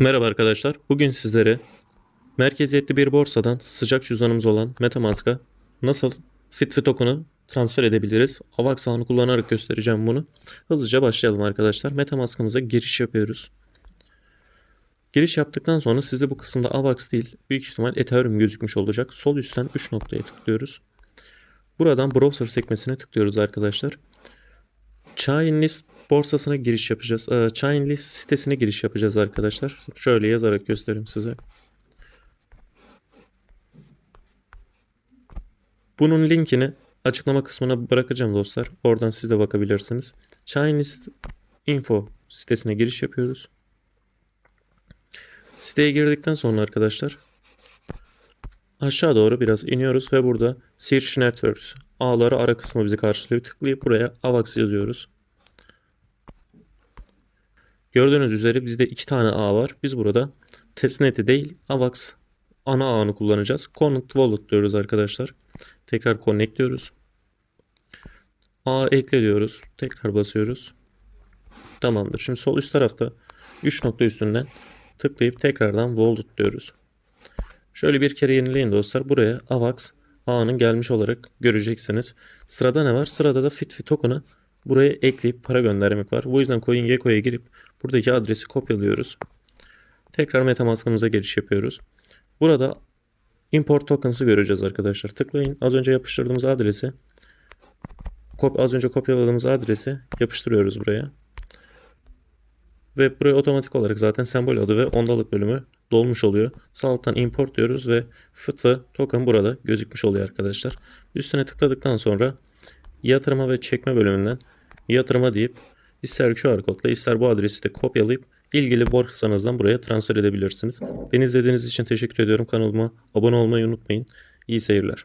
Merhaba arkadaşlar. Bugün sizlere merkeziyetli bir borsadan sıcak cüzdanımız olan Metamask'a nasıl Fitfi token'ı transfer edebiliriz? AVAX ağını kullanarak göstereceğim bunu. Hızlıca başlayalım arkadaşlar. Metamask'ımıza giriş yapıyoruz. Giriş yaptıktan sonra sizde bu kısımda AVAX değil, büyük ihtimal Ethereum gözükmüş olacak. Sol üstten 3 noktaya tıklıyoruz. Buradan browser sekmesine tıklıyoruz arkadaşlar. Chainlist borsasına giriş yapacağız. Ee, Chainlist sitesine giriş yapacağız arkadaşlar. Şöyle yazarak göstereyim size. Bunun linkini açıklama kısmına bırakacağım dostlar. Oradan siz de bakabilirsiniz. Chainlist info sitesine giriş yapıyoruz. Siteye girdikten sonra arkadaşlar aşağı doğru biraz iniyoruz ve burada Search Networks ağları ara kısmı bizi karşılıyor. Tıklayıp buraya AVAX yazıyoruz. Gördüğünüz üzere bizde iki tane ağ var. Biz burada testnet'i değil AVAX ana ağını kullanacağız. Connect Wallet diyoruz arkadaşlar. Tekrar connect diyoruz. Ağ ekle diyoruz. Tekrar basıyoruz. Tamamdır. Şimdi sol üst tarafta 3 nokta üstünden tıklayıp tekrardan Wallet diyoruz. Şöyle bir kere yenileyin dostlar. Buraya AVAX ağının gelmiş olarak göreceksiniz. Sırada ne var? Sırada da FitFi token'ı buraya ekleyip para göndermek var. Bu yüzden CoinGecko'ya girip buradaki adresi kopyalıyoruz. Tekrar Metamask'ımıza giriş yapıyoruz. Burada import tokens'ı göreceğiz arkadaşlar. Tıklayın. Az önce yapıştırdığımız adresi az önce kopyaladığımız adresi yapıştırıyoruz buraya. Ve buraya otomatik olarak zaten sembol adı ve ondalık bölümü dolmuş oluyor. Sağ alttan import diyoruz ve fıtlı token burada gözükmüş oluyor arkadaşlar. Üstüne tıkladıktan sonra yatırma ve çekme bölümünden yatırma deyip ister QR kodla ister bu adresi de kopyalayıp ilgili borsanızdan buraya transfer edebilirsiniz. Beni izlediğiniz için teşekkür ediyorum. Kanalıma abone olmayı unutmayın. İyi seyirler.